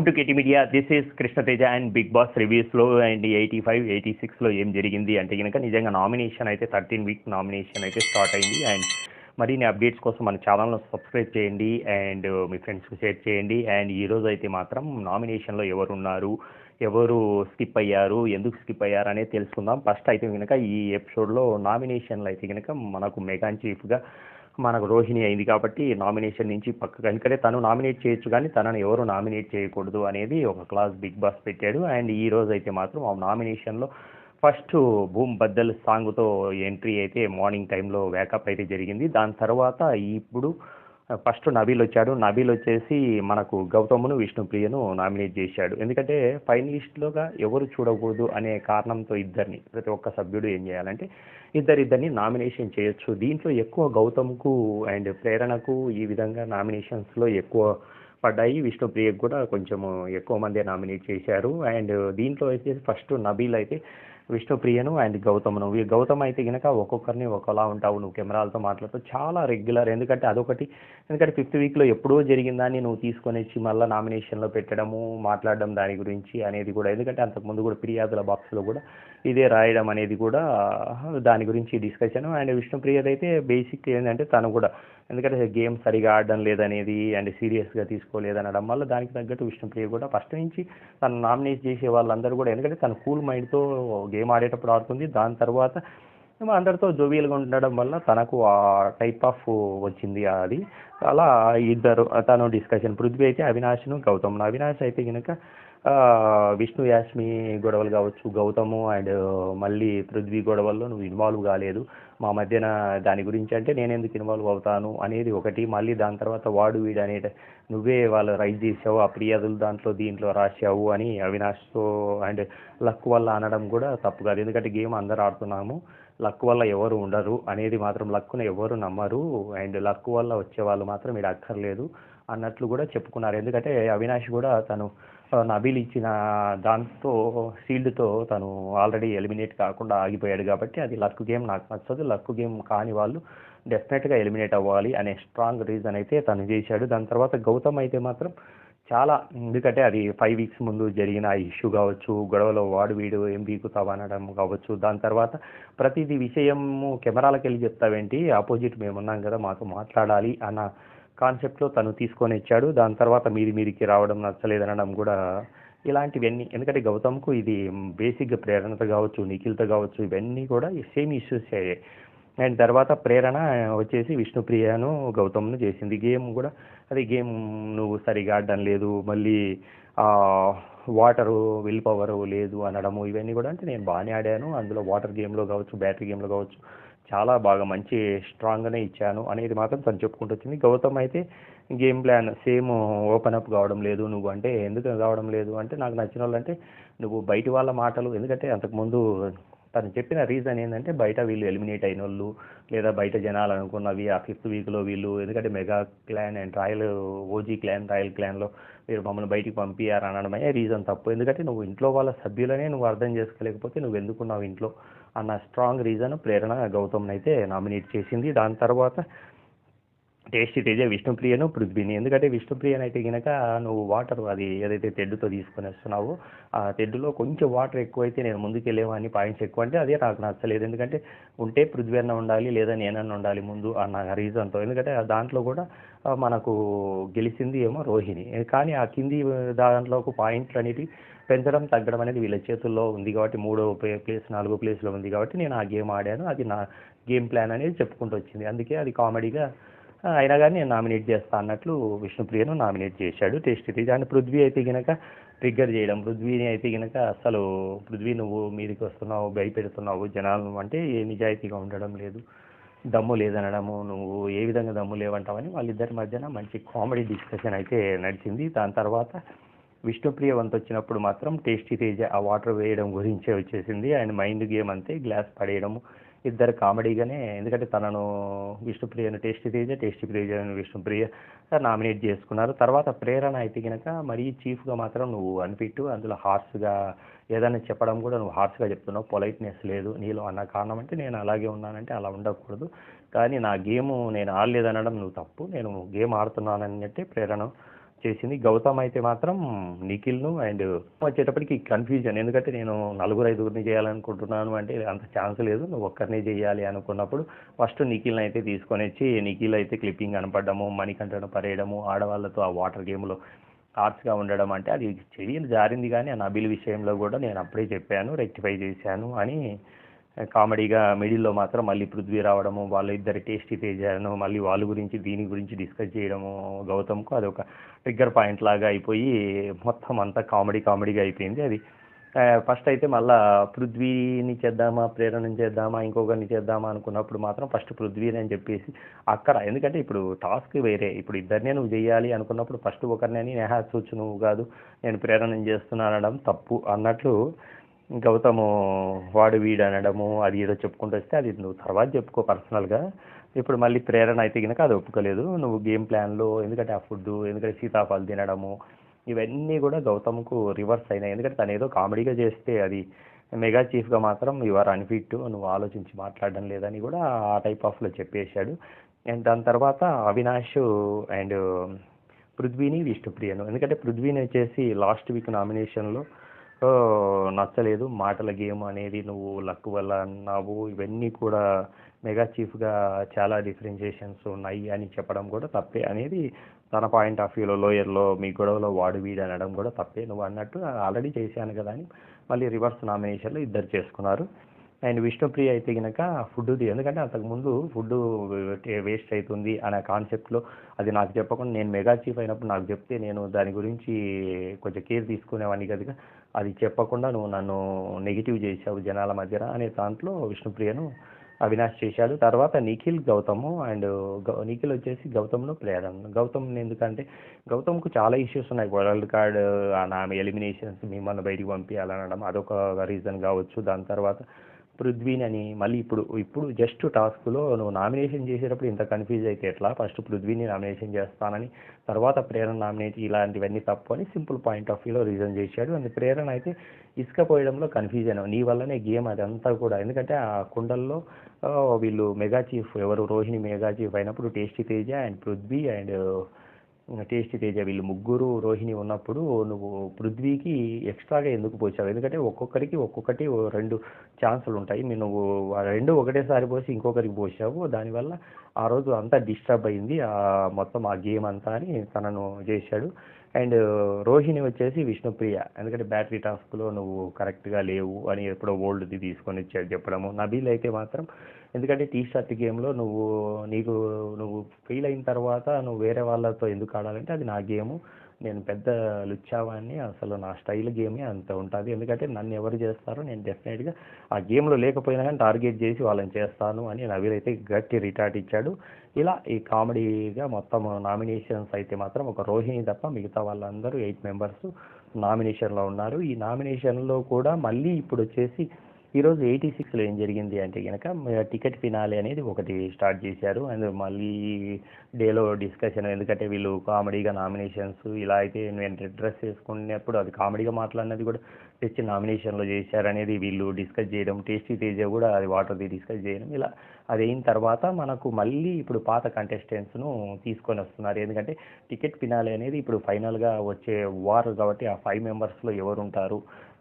Welcome to KT media this is Krishnateja and big boss రివ్యూస్లో and eighty five eighty సిక్స్లో ఏం జరిగింది అంటే కనుక నిజంగా నామినేషన్ అయితే థర్టీన్ వీక్ నామినేషన్ అయితే స్టార్ట్ అయింది. అండ్ మరిన్ని అప్డేట్స్ కోసం మన ఛానల్ను సబ్స్క్రైబ్ చేయండి అండ్ మీ ఫ్రెండ్స్కి షేర్ చేయండి. అండ్ ఈరోజు అయితే మాత్రం నామినేషన్లో ఎవరు ఉన్నారు ఎవరు స్కిప్ అయ్యారు ఎందుకు స్కిప్ అయ్యారు అనేది తెలుసుకుందాం. ఫస్ట్ అయితే కనుక ఈ ఎపిసోడ్లో నామినేషన్లు అయితే కనుక మనకు మెగాన్ చీఫ్గా మనకు రోహిణి అయింది కాబట్టి నామినేషన్ నుంచి పక్కకు ఎందుకంటే తను నామినేట్ చేయొచ్చు కానీ తనను ఎవరు నామినేట్ చేయకూడదు అనేది ఒక క్లాస్ బిగ్ బాస్ పెట్టాడు. అండ్ ఈ రోజు అయితే మాత్రం ఆ నామినేషన్లో ఫస్ట్ భూమ్ బద్దల్ సాంగ్తో ఎంట్రీ అయితే మార్నింగ్ టైంలో వేకప్ అయితే జరిగింది. దాని తర్వాత ఇప్పుడు ఫస్ట్ నబీల్ వచ్చాడు. నబీల్ వచ్చేసి మనకు గౌతమును విష్ణుప్రియను నామినేట్ చేశాడు. ఎందుకంటే ఫైనలిస్ట్లోగా ఎవరు చూడకూడదు అనే కారణంతో ఇద్దరిని ప్రతి ఒక్క సభ్యుడు ఏం చేయాలంటే ఇద్దరిద్దరిని నామినేషన్ చేయొచ్చు. దీంట్లో ఎక్కువ గౌతమ్కు అండ్ ప్రేరణకు ఈ విధంగా నామినేషన్స్లో ఎక్కువ పడ్డాయి. విష్ణుప్రియకు కూడా కొంచెం ఎక్కువ మంది నామినేట్ చేశారు. అండ్ దీంట్లో అయితే ఫస్ట్ నబీల్ అయితే విష్ణుప్రియను అండ్ గౌతమ్ను. గౌతమ్ అయితే కనుక ఒక్కొక్కరిని ఒకలా ఉంటావు నువ్వు కెమెరాలతో మాట్లాడుతూ చాలా రెగ్యులర్. ఎందుకంటే అదొకటి ఎందుకంటే ఫిఫ్త్ వీక్లో ఎప్పుడో జరిగిందని నువ్వు తీసుకొని వచ్చి మళ్ళీ నామినేషన్లో పెట్టడము మాట్లాడడం దాని గురించి అనేది కూడా. ఎందుకంటే అంతకుముందు కూడా ఫిర్యాదుల బాక్స్లో కూడా ఇదే రాయడం అనేది కూడా దాని గురించి డిస్కషన్ అండ్ విష్ణుప్రియది అయితే బేసిక్ ఏంటంటే తను కూడా ఎందుకంటే గేమ్ సరిగా ఆడడం లేదనేది అండ్ సీరియస్గా తీసుకోలేదనడం వల్ల దానికి తగ్గట్టు విష్ణుప్రియ కూడా ఫస్ట్ నుంచి తను నామినేట్ చేసే వాళ్ళందరూ కూడా ఎందుకంటే తను కూల్ మైండ్తో గేమ్ ఆడేటప్పుడు ఆడుతుంది. దాని తర్వాత అందరితో జోవియల్గా ఉండడం వల్ల తనకు ఆ టైప్ ఆఫ్ వచ్చింది అది. అలా ఇద్దరు తను డిస్కషన్ పృథ్వీ అయితే అవినాష్ను గౌతమ్ అవినాష్ అయితే కనుక విష్ణు యాస్మి గొడవలు కావచ్చు గౌతము అండ్ మళ్ళీ పృథ్వీ గొడవల్లో నువ్వు ఇన్వాల్వ్ కాలేదు. మా మధ్యన దాని గురించి అంటే నేను ఎందుకు ఇన్వాల్వ్ అవుతాను అనేది ఒకటి. మళ్ళీ దాని తర్వాత వాడు వీడు అనే నువ్వే వాళ్ళు రైజ్ చేసావు ఆ ఫిర్యాదులు దాంట్లో దీంట్లో రాశావు అని అవినాష్తో అండ్ లక్ వల్ల అనడం కూడా తప్పు కాదు. ఎందుకంటే గేమ్ అందరు ఆడుతున్నాము. లక్ వల్ల ఎవరు ఉండరు అనేది మాత్రం లక్కును ఎవరు నమ్మరు. అండ్ లక్ వల్ల వచ్చే వాళ్ళు మాత్రం వీడు అక్కర్లేదు అన్నట్లు కూడా చెప్పుకున్నారు. ఎందుకంటే అవినాష్ కూడా తను నబీల్ ఇచ్చిన దాంతో షీల్డ్తో తను ఆల్రెడీ ఎలిమినేట్ కాకుండా ఆగిపోయాడు కాబట్టి అది లక్ గేమ్ నాకు నచ్చదు. లక్ గేమ్ కాని వాళ్ళు డెఫినెట్గా ఎలిమినేట్ అవ్వాలి అనే స్ట్రాంగ్ రీజన్ అయితే తను చేశాడు. దాని తర్వాత గౌతమ్ అయితే మాత్రం చాలా ఎందుకంటే అది ఫైవ్ వీక్స్ ముందు జరిగిన ఇష్యూ కావచ్చు గొడవలో వాడు వీడు ఏం బీకుతావు అనడం కావచ్చు. దాని తర్వాత ప్రతిదీ విషయము కెమెరాలకు వెళ్ళి చెప్తావేంటి? ఆపోజిట్ మేమున్నాం కదా మాతో మాట్లాడాలి అన్న కాన్సెప్ట్లో తను తీసుకొని ఇచ్చాడు దాని తర్వాత మీది మీదికి రావడం నచ్చలేదనడం కూడా ఇలాంటివన్నీ. ఎందుకంటే గౌతమ్కు ఇది బేసిక్గా ప్రేరణతో కావచ్చు నిఖిల్తో కావచ్చు ఇవన్నీ కూడా సేమ్ ఇష్యూస్ అయ్యాయి. అండ్ తర్వాత ప్రేరణ వచ్చేసి విష్ణుప్రియను గౌతమ్ను చేసింది. గేమ్ కూడా అది గేమ్ నువ్వు సరిగా ఆడడం లేదు మళ్ళీ వాటరు విల్ పవరు లేదు అనడము ఇవన్నీ కూడా అంటే నేను బాగానే ఆడాను. అందులో వాటర్ గేమ్లో కావచ్చు బ్యాటరీ గేమ్లో కావచ్చు చాలా బాగా మంచి స్ట్రాంగ్గానే ఇచ్చాను అనేది మాత్రం తను చెప్పుకుంటూ వచ్చింది. గౌతమ్ అయితే game plan same open up కావడం లేదు నువ్వు అంటే ఎందుకు కావడం లేదు అంటే నాకు నచ్చిన వాళ్ళు అంటే నువ్వు బయట వాళ్ళ మాటలు ఎందుకంటే అంతకుముందు తను చెప్పిన రీజన్ ఏంటంటే బయట వీళ్ళు ఎలిమినేట్ అయిన వాళ్ళు లేదా బయట జనాలు అనుకున్నవి ఆ ఫిఫ్త్ వీక్లో వీళ్ళు ఎందుకంటే mega clan and royal OG clan royal క్లాన్లో మీరు మమ్మల్ని బయటికి పంపించారు అనడమే రీజన్ తప్పు. ఎందుకంటే నువ్వు ఇంట్లో వాళ్ళ సభ్యులనే నువ్వు అర్థం చేసుకోలేకపోతే నువ్వు ఎందుకున్నావు ఇంట్లో? అన్న స్ట్రాంగ్ రీజన్ ప్రేరణ గౌతమ్ని అయితే నామినేట్ చేసింది. దాని తర్వాత టేస్టీ తేజ విష్ణుప్రియను పృథ్వీని. ఎందుకంటే విష్ణుప్రియను అయితే కనుక నువ్వు వాటర్ అది ఏదైతే తెడ్డుతో తీసుకొని వస్తున్నావో ఆ తెడ్డులో కొంచెం వాటర్ ఎక్కువైతే నేను ముందుకు వెళ్ళేవాడిని పాయింట్స్ ఎక్కువ అంటే అదే నాకు నచ్చలేదు. ఎందుకంటే ఉంటే పృథ్వీ అన్న ఉండాలి లేదా నేనన్నా ఉండాలి ముందు అన్న రీజన్తో. ఎందుకంటే దాంట్లో కూడా మనకు గెలిచింది ఏమో రోహిణి. కానీ ఆ కింది దాంట్లో పాయింట్లు అనేటివి పెంచడం తగ్గడం అనేది వీళ్ళ చేతుల్లో ఉంది కాబట్టి మూడో ప్లేస్ నాలుగో ప్లేస్లో ఉంది కాబట్టి నేను ఆ గేమ్ ఆడాను. అది నా గేమ్ ప్లాన్ అనేది చెప్పుకుంటూ వచ్చింది. అందుకే అది కామెడీగా అయినా కానీ నేను నామినేట్ చేస్తా అన్నట్లు విష్ణుప్రియను నామినేట్ చేశాడు. టేస్ట్ ఇది. అండ్ పృథ్వీ అయితే గినక ట్రిగ్గర్ చేయడం పృథ్వీని అయితే గినక అసలు పృథ్వీ నువ్వు మీదకి వస్తున్నావు భయపెడుతున్నావు జనాలు అంటే ఏ నిజాయితీగా ఉండడం లేదు. దమ్ము లేదనడము నువ్వు ఏ విధంగా దమ్ము లేవంటావని వాళ్ళిద్దరి మధ్యన మంచి కామెడీ డిస్కషన్ అయితే నడిచింది. దాని తర్వాత విష్ణుప్రియ వంతు వచ్చినప్పుడు మాత్రం టేస్టీ తేజ ఆ వాటర్ వేయడం గురించే వచ్చేసింది. ఆయన మైండ్ గేమ్ అంతే గ్లాస్ పడేయడము. ఇద్దరు కామెడీగానే ఎందుకంటే తనను విష్ణుప్రియను టేస్టీ తేజ టేస్టీ ప్రియను విష్ణుప్రియ నామినేట్ చేసుకున్నారు. తర్వాత ప్రేరణ అయితే కనుక మరీ చీఫ్గా మాత్రం నువ్వు అనిపిట్టు. అందులో హార్స్గా ఏదైనా చెప్పడం కూడా నువ్వు హార్స్గా చెప్తున్నావు. పొలైట్నెస్ లేదు నీలో అన్న కారణం అంటే నేను అలాగే ఉన్నానంటే అలా ఉండకూడదు. కానీ నా గేమ్ నేను ఆడలేదనడం నువ్వు తప్పు. నేను గేమ్ ఆడుతున్నానని ప్రేరణ చేసింది. గౌతమ్ అయితే మాత్రం నిఖిల్ను అండ్ వచ్చేటప్పటికి కన్ఫ్యూజన్ ఎందుకంటే నేను నలుగురు ఐదుగురిని చేయాలనుకుంటున్నాను అంటే అంత ఛాన్స్ లేదు. నువ్వు ఒక్కరినే చేయాలి అనుకున్నప్పుడు ఫస్ట్ నిఖిల్ని అయితే తీసుకొని వచ్చి నిఖిల్ అయితే క్లిప్పింగ్ కనపడము మణికంఠను పరేయడము ఆడవాళ్ళతో ఆ వాటర్ గేమ్లో హార్ట్స్గా ఉండడం అంటే అది చెయ్యి జారింది కానీ ఆ నబిల్ విషయంలో కూడా నేను అప్పుడే చెప్పాను రెక్టిఫై చేశాను అని కామెడీగా మిడిల్లో మాత్రం మళ్ళీ పృథ్వీ రావడము వాళ్ళ ఇద్దరు టేస్టీ తేజాను మళ్ళీ వాళ్ళ గురించి దీని గురించి డిస్కస్ చేయడము గౌతమ్కు అది ఒక ట్రిగ్గర్ పాయింట్ లాగా అయిపోయి మొత్తం అంతా కామెడీ కామెడీగా అయిపోయింది అది. ఫస్ట్ అయితే మళ్ళా పృథ్వీని చేద్దామా ప్రేరణ చేద్దామా ఇంకొకరిని చేద్దామా అనుకున్నప్పుడు మాత్రం ఫస్ట్ పృథ్వీని అని చెప్పేసి అక్కడ ఎందుకంటే ఇప్పుడు టాస్క్ వేరే ఇప్పుడు ఇద్దరినే నువ్వు చేయాలి అనుకున్నప్పుడు ఫస్ట్ ఒకరిని నేహా చూచు నువ్వు కాదు నేను ప్రేరణ చేస్తున్నాను అనడం తప్పు అన్నట్లు గౌతము వాడు వీడు అనడము అది ఏదో చెప్పుకుంటూ వస్తే అది నువ్వు తర్వాత చెప్పుకో పర్సనల్గా. ఇప్పుడు మళ్ళీ ప్రేరణ అయితే కనుక అది ఒప్పుకోలేదు. నువ్వు గేమ్ ప్లాన్లో ఎందుకంటే ఆ ఫుడ్ ఎందుకంటే సీతాఫలం తినడము ఇవన్నీ కూడా గౌతమ్కు రివర్స్ అయినాయి. ఎందుకంటే తను ఏదో కామెడీగా చేస్తే అది మెగా చీఫ్గా మాత్రం యువర్ అన్ఫిట్ నువ్వు ఆలోచించి మాట్లాడడం లేదని కూడా ఆ టైప్ ఆఫ్లో చెప్పేశాడు. అండ్ దాని తర్వాత అవినాష్ అండ్ పృథ్వీని విష్ణుప్రియను. ఎందుకంటే పృథ్వీని వచ్చేసి లాస్ట్ వీక్ నామినేషన్లో సో నచ్చలేదు. మాటల గేమ్ అనేది నువ్వు లక్ వల్ల అన్నావు. ఇవన్నీ కూడా మెగా చీఫ్గా చాలా డిఫరెన్షియేషన్స్ ఉన్నాయి అని చెప్పడం కూడా తప్పే అనేది తన పాయింట్ ఆఫ్ వ్యూలో లోయర్లో మీ గొడవలో వాడు వీడు అనడం కూడా తప్పే. నువ్వు అన్నట్టు ఆల్రెడీ చేశాను కదా అని మళ్ళీ రివర్స్ నామినేషన్లో ఇద్దరు చేసుకున్నారు. అండ్ విష్ణుప్రియ అయితే కనుక ఫుడ్ది ఎందుకంటే అంతకుముందు ఫుడ్ వేస్ట్ అవుతుంది అనే కాన్సెప్ట్లో అది నాకు చెప్పకుండా నేను మెగా చీఫ్ అయినప్పుడు నాకు చెప్తే నేను దాని గురించి కొంచెం కేర్ తీసుకునేవాడిని కదా. అది చెప్పకుండా నువ్వు నన్ను నెగిటివ్ చేశావు జనాల మధ్యన అనే దాంట్లో విష్ణుప్రియను అవినాష్ చేశాడు. తర్వాత నిఖిల్ గౌతము అండ్ గౌ- నిఖిల్ వచ్చేసి గౌతమ్ను ప్రేరణ గౌతమ్ ఎందుకంటే గౌతమ్కు చాలా ఇష్యూస్ ఉన్నాయి. వరల్డ్ కార్డ్ నా ఎలిమినేషన్స్ మిమ్మల్ని బయటికి పంపించాలనడం అదొక రీజన్ కావచ్చు. దాని తర్వాత పృథ్వీని అని మళ్ళీ ఇప్పుడు ఇప్పుడు జస్ట్ టాస్క్లో నువ్వు నామినేషన్ చేసేటప్పుడు ఇంత కన్ఫ్యూజ్ అయితే ఎట్లా? ఫస్ట్ పృథ్వీని నామినేషన్ చేస్తానని తర్వాత ప్రేరణ నామినేట్ ఇలాంటివన్నీ తప్పు అని సింపుల్ పాయింట్ ఆఫ్ వ్యూలో రీజన్ చేశాడు. అండ్ ప్రేరణ అయితే ఇసుక పోయడంలో కన్ఫ్యూజ్ అయినా నీ వల్లనే గేమ్ అదంతా కూడా. ఎందుకంటే ఆ కుండల్లో వీళ్ళు మెగా చీఫ్ ఎవరు? రోహిణి మెగా చీఫ్ అయినప్పుడు tasty Teja and Prithvi and taste Teja. వీళ్ళు ముగ్గురు రోహిణి ఉన్నప్పుడు నువ్వు పృథ్వీకి ఎక్స్ట్రాగా ఎందుకు పోసావు? ఎందుకంటే ఒక్కొక్కరికి ఒక్కొక్కటి రెండు ఛాన్సులు ఉంటాయి. మీరు నువ్వు రెండు ఒకటేసారి పోసి ఇంకొకరికి పోసావు. దానివల్ల ఆ రోజు అంతా డిస్టర్బ్ అయింది. ఆ మొత్తం ఆ గేమ్ అంతా అని తనను చేశాడు. అండ్ రోహిణి వచ్చేసి విష్ణుప్రియ. ఎందుకంటే బ్యాటరీ టాస్క్లో నువ్వు కరెక్ట్గా లేవు అని ఎప్పుడో ఓల్డ్ది తీసుకొని వచ్చాడు చెప్పడము. నబీల్ అయితే మాత్రం ఎందుకంటే టీ షర్ట్ గేమ్లో నువ్వు నీకు నువ్వు ఫెయిల్ అయిన తర్వాత నువ్వు వేరే వాళ్ళతో ఎందుకు ఆడాలంటే అది నా గేము. నేను పెద్ద లుచ్చావాన్ని అసలు నా స్టైల్ గేమే అంత ఉంటుంది. ఎందుకంటే నన్ను ఎవరు చేస్తారో నేను డెఫినెట్గా ఆ గేమ్లో లేకపోయినా కానీ టార్గెట్ చేసి వాళ్ళని చేస్తాను అని నవీల్ అయితే గట్టి రిటార్ట్ ఇచ్చాడు. ఇలా ఈ కామెడీగా మొత్తం నామినేషన్స్ అయితే మాత్రం ఒక రోహిణి తప్ప మిగతా వాళ్ళందరూ ఎయిట్ మెంబర్స్ నామినేషన్లో ఉన్నారు. ఈ నామినేషన్లో కూడా మళ్ళీ ఇప్పుడు వచ్చేసి ఈరోజు ఎయిటీ సిక్స్లో ఏం జరిగింది అంటే కనుక టికెట్ ఫినాలి అనేది ఒకటి స్టార్ట్ చేశారు. అండ్ మళ్ళీ డేలో డిస్కషన్ ఎందుకంటే వీళ్ళు కామెడీగా నామినేషన్స్ ఇలా అయితే నేను డ్రెస్ వేసుకునేప్పుడు అది కామెడీగా మాట్లాడినది కూడా తెచ్చి నామినేషన్లో చేశారనేది వీళ్ళు డిస్కస్ చేయడం టేస్టీ తేజ కూడా అది వాటర్ది డిస్కస్ చేయడం ఇలా అది అయిన తర్వాత మనకు మళ్ళీ ఇప్పుడు పాత కంటెస్టెంట్స్ను తీసుకొని వస్తున్నారు. ఎందుకంటే టికెట్ ఫినాలి అనేది ఇప్పుడు ఫైనల్గా వచ్చే వార్ కాబట్టి ఆ ఫైవ్ మెంబర్స్లో ఎవరు ఉంటారు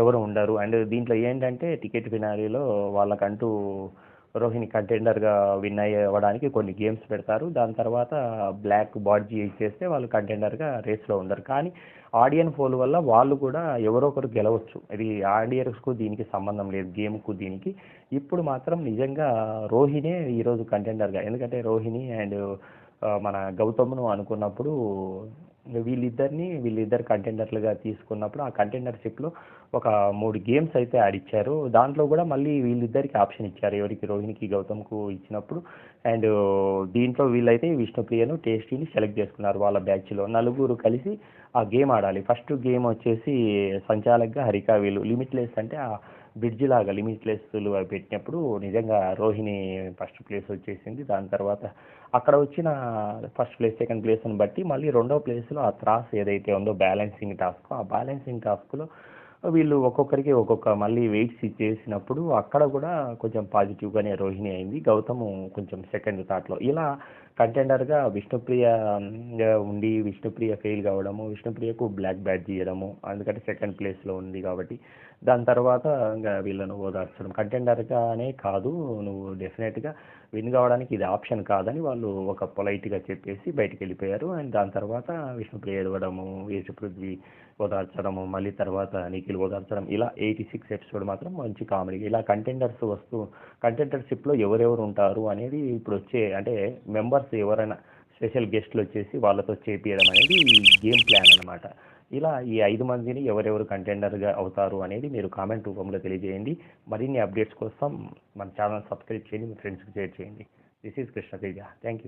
ఎవరు ఉండరు. అండ్ దీంట్లో ఏంటంటే టికెట్ ఫినాలీలో వాళ్ళకంటూ రోహిణి కంటెండర్గా విన్ అవ్వడానికి కొన్ని గేమ్స్ పెడతారు. దాని తర్వాత బ్లాక్ బాడ్జీ ఇచ్చేస్తే వాళ్ళు కంటెండర్గా రేస్లో ఉండరు. కానీ ఆడియన్ ఫోల్ వల్ల వాళ్ళు కూడా ఎవరో ఒకరు గెలవచ్చు. ఇది ఆడియన్స్కు దీనికి సంబంధం లేదు. గేమ్కు దీనికి. ఇప్పుడు మాత్రం నిజంగా రోహిణే ఈరోజు కంటెండర్గా. ఎందుకంటే రోహిణి అండ్ మన గౌతమ్ను అనుకున్నప్పుడు వీళ్ళిద్దరిని వీళ్ళిద్దరు కంటెండర్లుగా తీసుకున్నప్పుడు ఆ కంటెండర్షిప్లో ఒక మూడు గేమ్స్ అయితే ఆడిచ్చారు దాంట్లో కూడా మళ్ళీ వీళ్ళిద్దరికి ఆప్షన్ ఇచ్చారు. ఎవరికి రోహిణికి గౌతమ్కు ఇచ్చినప్పుడు. అండ్ దీంట్లో వీళ్ళైతే విష్ణుప్రియను టేస్టీని సెలెక్ట్ చేసుకున్నారు వాళ్ళ బ్యాచ్లో. నలుగురు కలిసి ఆ గేమ్ ఆడాలి. ఫస్ట్ గేమ్ వచ్చేసి సంచాలకగా హరిక వీళ్ళు లిమిట్లెస్ అంటే ఆ బ్రిడ్జ్ లాగా లిమిట్లెస్లు పెట్టినప్పుడు నిజంగా రోహిణి ఫస్ట్ ప్లేస్ వచ్చేసింది. దాని తర్వాత అక్కడ వచ్చిన ఫస్ట్ ప్లేస్ సెకండ్ ప్లేస్ని బట్టి మళ్ళీ రెండో ప్లేస్లో ఆ త్రాస్ ఏదైతే ఉందో బ్యాలెన్సింగ్ టాస్క్ ఆ బ్యాలెన్సింగ్ టాస్క్లో వీళ్ళు ఒక్కొక్కరికి ఒక్కొక్క మళ్ళీ వెయిట్స్ ఇచ్చేసినప్పుడు అక్కడ కూడా కొంచెం పాజిటివ్గానే రోహిణి అయింది. గౌతమ్ కొంచెం సెకండ్ థాట్లో ఇలా కంటెండర్గా విష్ణుప్రియ ఉండి విష్ణుప్రియ ఫెయిల్ కావడము విష్ణుప్రియకు బ్లాక్ బ్యాడ్ తీయడము ఎందుకంటే సెకండ్ ప్లేస్లో ఉంది కాబట్టి దాని తర్వాత ఇంకా వీళ్ళను ఓదార్చడం. కంటెండర్గానే కాదు నువ్వు డెఫినెట్గా విన్ కావడానికి ఇది ఆప్షన్ కాదని వాళ్ళు ఒక పొలైట్గా చెప్పేసి బయటికి వెళ్ళిపోయారు అండ్ దాని తర్వాత విష్ణుప్రియ ఎదవడము యేసు పృథ్వీ ఓదార్చడము మళ్ళీ తర్వాత నిఖిల్ ఓదార్చడం ఇలా ఎయిటీ సిక్స్ ఎపిసోడ్ మాత్రం మంచి కామెడీ. ఇలా కంటెండర్స్ వస్తూ కంటెండర్షిప్లో ఎవరెవరు ఉంటారు అనేది ఇప్పుడు వచ్చే అంటే మెంబర్స్ ఎవరైనా స్పెషల్ గెస్ట్లు వచ్చేసి వాళ్ళతో చేపియడం అనేది గేమ్ ప్లాన్ అనమాట ఇలా ఈ ఐదు మందిని ఎవరెవరు కంటెండర్గా అవుతారు అనేది మీరు కామెంట్ రూపంలో తెలియజేయండి. మరిన్ని అప్డేట్స్ కోసం మన ఛానల్ సబ్స్క్రైబ్ చేయండి మీ ఫ్రెండ్స్కి షేర్ చేయండి. This is Krishna Teja. Thank you